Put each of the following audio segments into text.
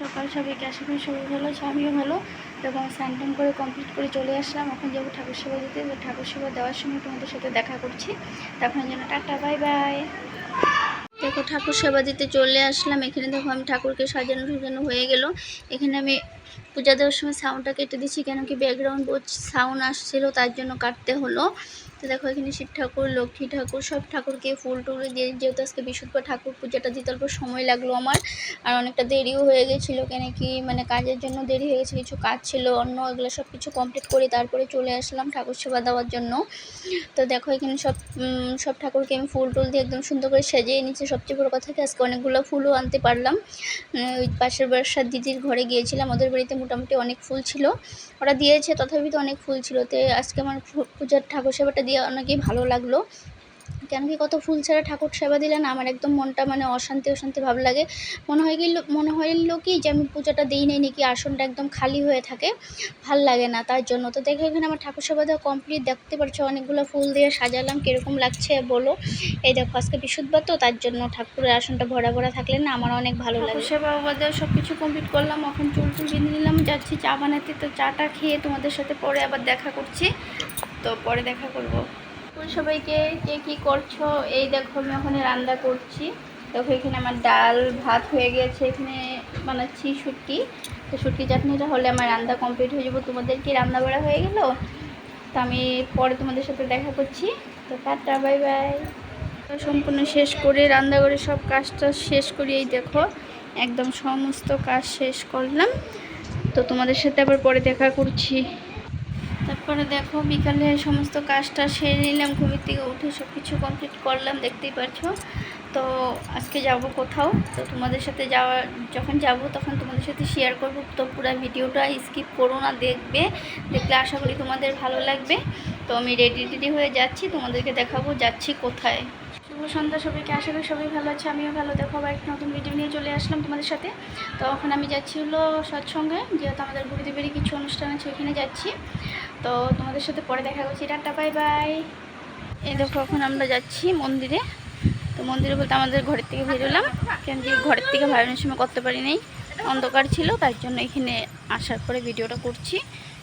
সকাল, সবাই আশা করি সবাই হলো আছে ভালো। এবং স্নান টান করে কমপ্লিট করে চলে আসলাম। এখন যাব ঠাকুর সেবা দিতে ঠাকুর সেবা দেওয়ার সময় তোমাদের সাথে দেখা করছি। তখন যেন টাটা, বাই বাই। দেখো ঠাকুর সেবা দিতে চলে আসলাম। এখানে দেখো আমি ঠাকুরকে সাজানো সাজানো হয়ে গেল। এখানে আমি পূজা দেওয়ার সময় সাউন্ডটা কেটে দিচ্ছি কেন কি ব্যাকগ্রাউন্ড সাউন্ড আসছিল, তার জন্য কাটতে হলো। তো দেখো, এখানে শিব ঠাকুর, লক্ষ্মী ঠাকুর, সব ঠাকুরকে ফুল টুল দিয়ে যেহেতু আজকে বিশুদ্ধ ঠাকুর পূজাটা দিতে অল্প সময় লাগল আমার, আর অনেকটা দেরিও হয়ে গেছিল, কেন কি মানে কাজের জন্য দেরি হয়ে গেছে, কিছু কাজ ছিল অন্য এগুলো সব কিছু কমপ্লিট করে তারপরে চলে আসলাম ঠাকুর সেবা দেওয়ার জন্য। তো দেখো, এখানে সব সব ঠাকুরকে আমি ফুল টুল দিয়ে একদম সুন্দর করে সাজিয়ে নিচ্ছি সবচেয়ে বড় কথা কি, আজকে অনেকগুলো ফুলও আনতে পারলাম। ওই পাশের বাসার দিদির ঘরে গিয়েছিলাম, ওদের বাড়িতে মোটামুটি অনেক ফুল ছিল। ওরা দিয়েছে, তথাপি তো অনেক ফুল ছিল। তো আজকে আমার পূজার ঠাকুর সেবাটা দিয়ে অনেকেই ভালো লাগল। কেন কি কত ফুল ছাড়া ঠাকুর সেবা দিলে না আমার একদম মনটা মানে অশান্তি অশান্তি ভাব লাগে। মনে হয় গেল মনে হইল কি যে আমি পূজাটা দিই নাই নাকি আসনটা একদম খালি হয়ে থাকে ভালো লাগে না তার জন্য। তো দেখো এখানে আমার ঠাকুর সেবা দেওয়া কমপ্লিট দেখতে পারছ অনেকগুলো ফুল দিয়ে সাজালাম কীরকম লাগছে বলো। এই দেখো আজকে বিশুদ্ধবার তো তার জন্য ঠাকুরের আসনটা ভরা ভরা থাকলে না আমার অনেক ভালো লাগে। সেবা বাবা দেওয়া সব কিছু কমপ্লিট করলাম এখন চুল চুল বেঁধে নিলাম যাচ্ছি চা বানাতে। তো চাটা খেয়ে তোমাদের সাথে পরে আবার দেখা করছি। তো পরে দেখা করব। দুপুর সবাইকে কে কী করছ? এই দেখো, আমি ওখানে রান্না করছি। দেখো, এখানে আমার ডাল, ভাত হয়ে গেছে। এখানে বানাচ্ছি শুটকি। তো শুটকি চাটনিটা হলে আমার রান্না কমপ্লিট হয়ে যাব। তোমাদের কি রান্না বাড়া হয়ে গেল? তো আমি পরে তোমাদের সাথে দেখা করছি। তো টাটা, বাই বাই। সম্পূর্ণ শেষ করে, রান্না করে সব কাজটা শেষ করি। এই দেখো, একদম সমস্ত কাজ শেষ করলাম। তো তোমাদের সাথে আবার পরে দেখা করছি। তারপরে দেখো বিকালে সমস্ত কাজটা সেরে নিলাম, ঘুমের থেকে উঠে সব কিছু কমপ্লিট করলাম, দেখতেই পাচ্ছ তো আজকে যাব কোথাও? তো তোমাদের সাথে যাওয়া, যখন যাব তখন তোমাদের সাথে শেয়ার করব। তো পুরো ভিডিওটা স্কিপ করো না, দেখবে। দেখলে আশা করি তোমাদের ভালো লাগবে। তো আমি রেডি রেডি হয়ে যাচ্ছি, তোমাদেরকে দেখাবো যাচ্ছি কোথায়। শুভ সন্ধ্যা সবাইকে, আশা করি সবাই ভালো আছে, আমিও ভালো। দেখো আবার একটা নতুন ভিডিও নিয়ে চলে আসলাম তোমাদের সাথে। তো এখন আমি যাচ্ছি হলো সৎসঙ্গে, যেহেতু আমাদের গুরুদেবেরই কিছু অনুষ্ঠান আছে, ওইখানে যাচ্ছি। তো তোমাদের সাথে পরে দেখা করছি। Tata, bye bye. এই দেখো, এখন আমরা যাচ্ছি মন্দিরে। তো মন্দিরে বলতে আমাদের ঘরের থেকে বেরোলাম। কেন যে ঘরের থেকে ভাড়ানোর সময় করতে পারি নাই অন্ধকার ছিল, তার জন্য এখানে আসার পরে ভিডিওটা করছি।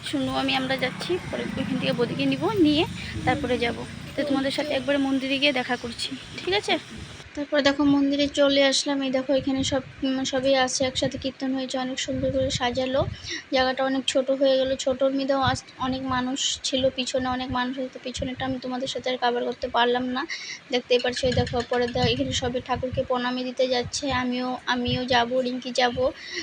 শুনব আমি, আমরা যাচ্ছি। পরে ওইখান থেকে বদিকে নিব, নিয়ে তারপরে যাব। তো তোমাদের সাথে একবারে মন্দিরে গিয়ে দেখা করছি। ঠিক আছে? তারপর দেখো মন্দিরে চলে আসলাম। এই দেখো এখানে সব সবই আছে, একসাথে কীর্তন হয়েছে, অনেক সুন্দর করে সাজালো। জায়গাটা অনেক ছোট হয়ে গেল। ছোটোর মধ্যেও আজ অনেক মানুষ ছিল পিছনে, অনেক মানুষ হতো পিছনেটা আমি তোমাদের সাথে আর কাভার করতে পারলাম না। দেখতেই পারছ, এই দেখো পরে দেখো এখানে সবাই ঠাকুরকে প্রণামী দিতে যাচ্ছে। আমিও আমিও যাব, রিঙ্কি যাব।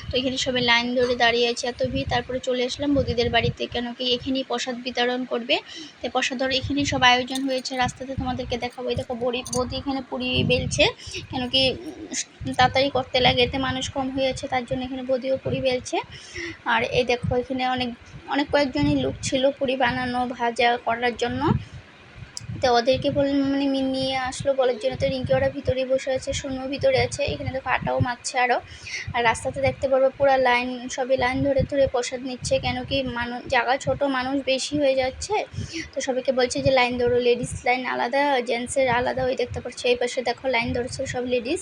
তো এখানে সবাই লাইন ধরে দাঁড়িয়ে আছে এত ভিড়। তারপরে চলে আসলাম বদিদের বাড়িতে, কেন কি এখানেই প্রসাদ বিতরণ করবে। তো প্রসাদ ধর এখানেই সব আয়োজন হয়েছে। রাস্তাতে তোমাদেরকে দেখাবো। এই দেখো বড়ি, বদি এখানে পুরি বেলছে। কেন কি তাড়াতাড়ি করতে লাগে, এতে মানুষ কম হয়েছে, তার জন্য এখানে বদিও পুরি বেলছে। আর এই দেখো, এখানে অনেক অনেক কয়েকজনই লোক ছিল পুরি বানানো, ভাজা করার জন্য। তো ওদেরকে বল মানে নিয়ে আসলো, বলার জন্য তো রিঙ্কি ওরা ভিতরে বসে আছে শূন্য ভিতরে আছে, এখানে দেখো আটাও মারছে আরও আর রাস্তাতে দেখতে পারব পুরো লাইন, সবই লাইন ধরে ধরে প্রসাদ নিচ্ছে, কেন কি মানুষ জায়গা ছোট, মানুষ বেশি হয়ে যাচ্ছে। তো সবাইকে বলছে যে, লাইন ধরো লেডিস লাইন আলাদা জেন্টসের আলাদা, ওই দেখতে পাচ্ছ, এই পাশে দেখো লাইন ধরেছে সব লেডিস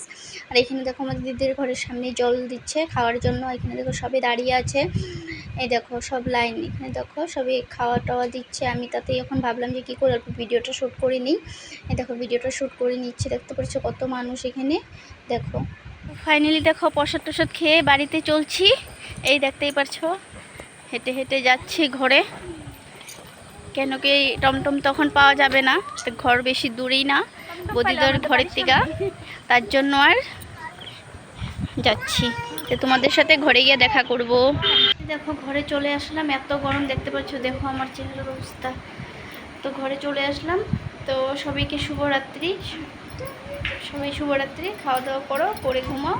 আর এখানে দেখো আমাদের দিদির ঘরের সামনে জল দিচ্ছে, খাওয়ার জন্য এখানে দেখো সবাই দাঁড়িয়ে আছে। এই দেখো, সব লাইন এখানে দেখো, সবই খাওয়া টাওয়া দিচ্ছে। আমি তাতেই এখন ভাবলাম যে কী করে অল্প ভিডিওটা শ্যুট করে নিই। এই দেখো, ভিডিওটা শ্যুট করে নিচ্ছে, দেখতে পাচ্ছ কত মানুষ এখানে। দেখো, ফাইনালি দেখো প্রসাদ টসাদ খেয়ে বাড়িতে চলছি। এই দেখতেই পারছ হেঁটে হেঁটে যাচ্ছি ঘরে। কেন কি টমটম তখন পাওয়া যাবে না ঘর বেশি দূরেই না, বদিদের ঘরের থেকে তার জন্য আর যাচ্ছি। তোমাদের সাথে ঘরে গিয়ে দেখা করব। দেখো, ঘরে চলে আসলাম, এত গরম দেখতে পাচ্ছ, দেখো আমার চেহারার অবস্থা। তো ঘরে চলে আসলাম, তো সবাইকে শুভরাত্রি। সবাই শুভরাত্রি, খাওয়া দাওয়া করো, করে ঘুমাও।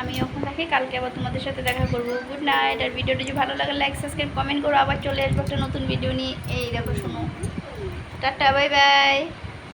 আমি ওখান থাকি কালকে আবার তোমাদের সাথে দেখা করব। গুড নাইট আর ভিডিওটা যদি ভালো লাগে লাইক সাবস্ক্রাইব কমেন্ট করো। আবার চলে আসব একটা নতুন ভিডিও নিয়ে। এই দেখো, শোনো। Tata bye by